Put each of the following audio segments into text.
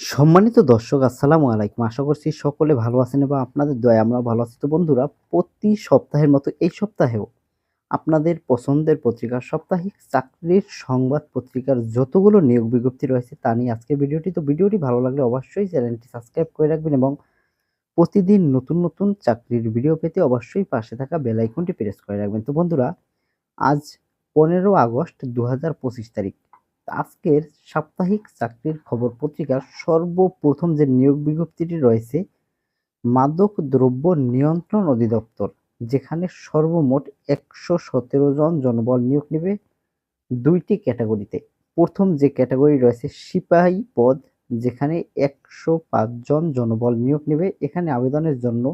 সম্মানিত দর্শক, আসসালামু আলাইকুম। আশা করছি সকলে ভালো আছেন এবং আপনাদের দয়া আমরা ভালো আছি। তো বন্ধুরা, প্রতি সপ্তাহের মতো এই সপ্তাহেও আপনাদের পছন্দের পত্রিকা সাপ্তাহিক চাকরির সংবাদ পত্রিকার যতগুলো নিয়োগ বিজ্ঞপ্তি রয়েছে তা নিয়ে আজকের ভিডিওটি। তো ভিডিওটি ভালো লাগলে অবশ্যই চ্যানেলটি সাবস্ক্রাইব করে রাখবেন এবং প্রতিদিন নতুন নতুন চাকরির ভিডিও পেতে অবশ্যই পাশে থাকা বেল আইকনটি প্রেস করে রাখবেন। তো বন্ধুরা, আজ পনেরো আগস্ট দু হাজার পঁচিশ তারিখ। আজকের সাপ্তাহিক চাকরির খবর পত্রিকার সর্বপ্রথম যে নিয়োগ বিজ্ঞপ্তিটি রয়েছে, মাদক দ্রব্য নিয়ন্ত্রণ অধিদপ্তর, যেখানে সর্বমোট একশো সতেরো জন জনবল নিয়োগ নেবে দুইটি ক্যাটাগরিতে। প্রথম যে ক্যাটাগরি রয়েছে সিপাহী পদ, যেখানে একশো জন জনবল নিয়োগ নেবে, এখানে আবেদনের জন্য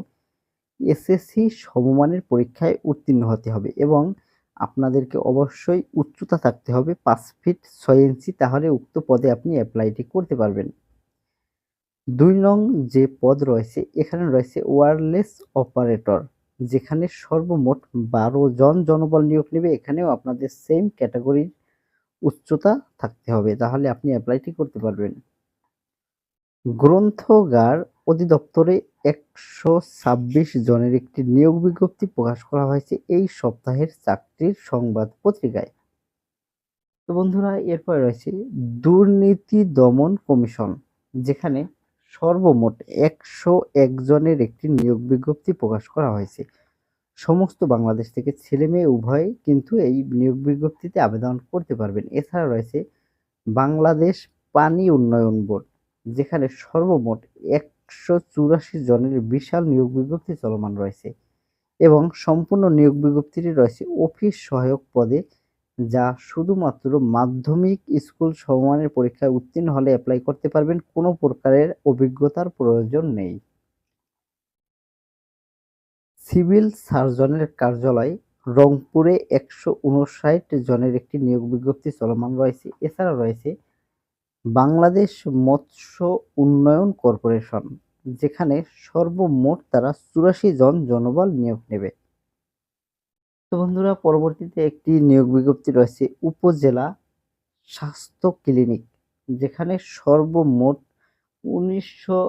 এসএসসি সমমানের পরীক্ষায় উত্তীর্ণ হতে হবে এবং আপনাদেরকে অবশ্যই উচ্চতা থাকতে হবে পাঁচ ফিট ছয় ইঞ্চি, তাহলে উক্ত পদে আপনি অ্যাপ্লাইটি করতে পারবেন। দুই নং যে পদ রয়েছে, এখানে রয়েছে ওয়ারলেস অপারেটর, যেখানে সর্বমোট বারো জন জনবল নিয়োগ নেবে। এখানেও আপনাদের সেম ক্যাটাগরির উচ্চতা থাকতে হবে, তাহলে আপনি অ্যাপ্লাইটি করতে পারবেন। গ্রন্থগার অধিদপ্তরে একশো ছাব্বিশ জনের একটি নিয়োগ বিজ্ঞপ্তি প্রকাশ করা হয়েছে এই সপ্তাহের চাকরির সংবাদ পত্রিকায়। তো বন্ধুরা, এরপরে রয়েছে দুর্নীতি দমন কমিশন, যেখানে সর্বমোট একশো একজনের একটি নিয়োগ বিজ্ঞপ্তি প্রকাশ করা হয়েছে। সমস্ত বাংলাদেশ থেকে ছেলে মেয়ে উভয় কিন্তু এই নিয়োগ বিজ্ঞপ্তিতে আবেদন করতে পারবেন। এছাড়া রয়েছে বাংলাদেশ পানি উন্নয়ন বোর্ড, যেখানে সর্বমোট একশো চুরাশি জনের বিশাল নিয়োগ বিজ্ঞপ্তি চলমান রয়েছে এবং সম্পূর্ণ নিয়োগ বিজ্ঞপ্তিটি রয়েছে অফিস সহায়ক পদে, যা শুধুমাত্র মাধ্যমিক স্কুল সমমানের পরীক্ষায় উত্তীর্ণ হলে অ্যাপ্লাই করতে পারবেন। কোনো প্রকারের অভিজ্ঞতার প্রয়োজন নেই। সিভিল সার্জনের কার্যালয় রংপুরে একশো উনষাট জনের একটি নিয়োগ বিজ্ঞপ্তি চলমান রয়েছে। এছাড়া রয়েছে বাংলাদেশ মৎস্য উন্নয়ন কর্পোরেশন। যেখানে সর্বমোট তারা চুরাশি জন জনবল নিয়োগ নেবে। তো বন্ধুরা, পরবর্তীতে একটি নিয়োগ বিজ্ঞপ্তি রয়েছে, উপজেলা স্বাস্থ্য ক্লিনিক, যেখানে সর্বমোট উনিশশো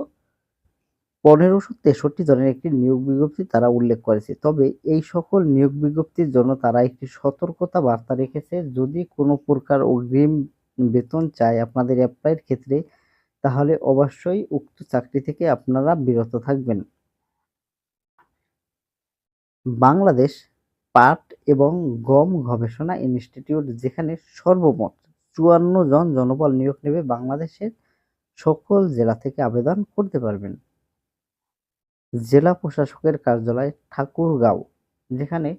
পনেরোশো তেষট্টি জনের একটি নিয়োগ বিজ্ঞপ্তি তারা উল্লেখ করেছে। তবে এই সকল নিয়োগ বিজ্ঞপ্তির জন্য তারা একটি সতর্কতা বার্তা রেখেছে, যদি কোনো প্রকার অগ্রিম বেতন চায় আপনাদের অ্যাপ্লাইয়ের ক্ষেত্রে তাহলে অবশ্যই উক্ত চাকরি থেকে আপনারা বিরত থাকবেন। বাংলাদেশ পাট এবং গম গবেষণা ইনস্টিটিউট, যেখানে সর্বমোট চুয়ান্ন জন জনবল নিয়োগ নেবে বাংলাদেশের সকল জেলা থেকে আবেদন করতে পারবেন। জেলা প্রশাসকের কার্যালয় ঠাকুরগাঁও, যেখানে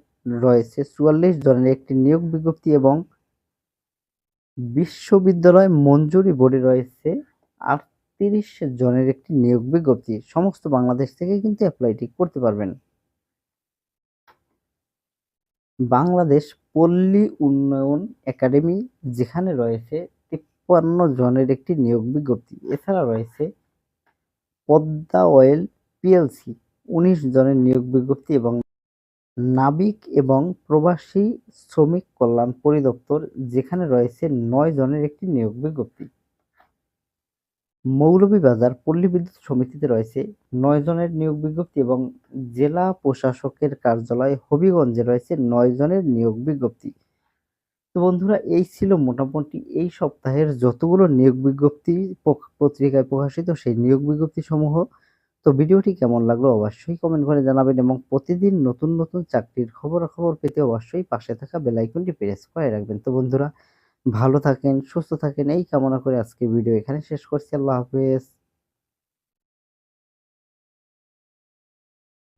রয়েছে চুয়াল্লিশ জনের একটি নিয়োগ বিজ্ঞপ্তি এবং বিশ্ববিদ্যালয় মঞ্জুরি বোর্ডে রয়েছে আটত্রিশ জনের একটি নিয়োগ বিজ্ঞপ্তি, সমস্ত বাংলাদেশ থেকে কিন্তু অ্যাপ্লাইটি করতে পারবেন। বাংলাদেশ পল্লী উন্নয়ন একাডেমি, যেখানে রয়েছে তিপ্পান্ন জনের একটি নিয়োগ বিজ্ঞপ্তি। এছাড়া রয়েছে পদ্মা অয়েল পিএলসি, উনিশ জনের নিয়োগ বিজ্ঞপ্তি এবং নাবিক এবং প্রবাসী শ্রমিক কল্যাণ পরিদপ্তর, যেখানে রয়েছে নয় জনের একটি নিয়োগ বিজ্ঞপ্তি। মৌলভীবাজার পল্লী বিদ্যুৎ সমিতিতে রয়েছে নয় জনের নিয়োগ বিজ্ঞপ্তি এবং জেলা প্রশাসকের কার্যালয় হবিগঞ্জে রয়েছে নয় জনের নিয়োগ বিজ্ঞপ্তি। তো বন্ধুরা, এই ছিল মোটামুটি এই সপ্তাহের যতগুলো নিয়োগ বিজ্ঞপ্তি পত্রিকায় প্রকাশিত, সেই নিয়োগ বিজ্ঞপ্তি সমূহ তো ভিডিওটি কেমন লাগল অবশ্যই কমেন্ট করে জানাবেন এবং প্রতিদিন নতুন নতুন চাকরির খবরাখবর পেতে অবশ্যই পাশে থাকা বেল আইকনটি প্রেস করে রাখবেন। তো বন্ধুরা ভালো থাকেন সুস্থ থাকেন এই কামনা করে আজকে ভিডিও এখানে শেষ করছি। আল্লাহ হাফেজ।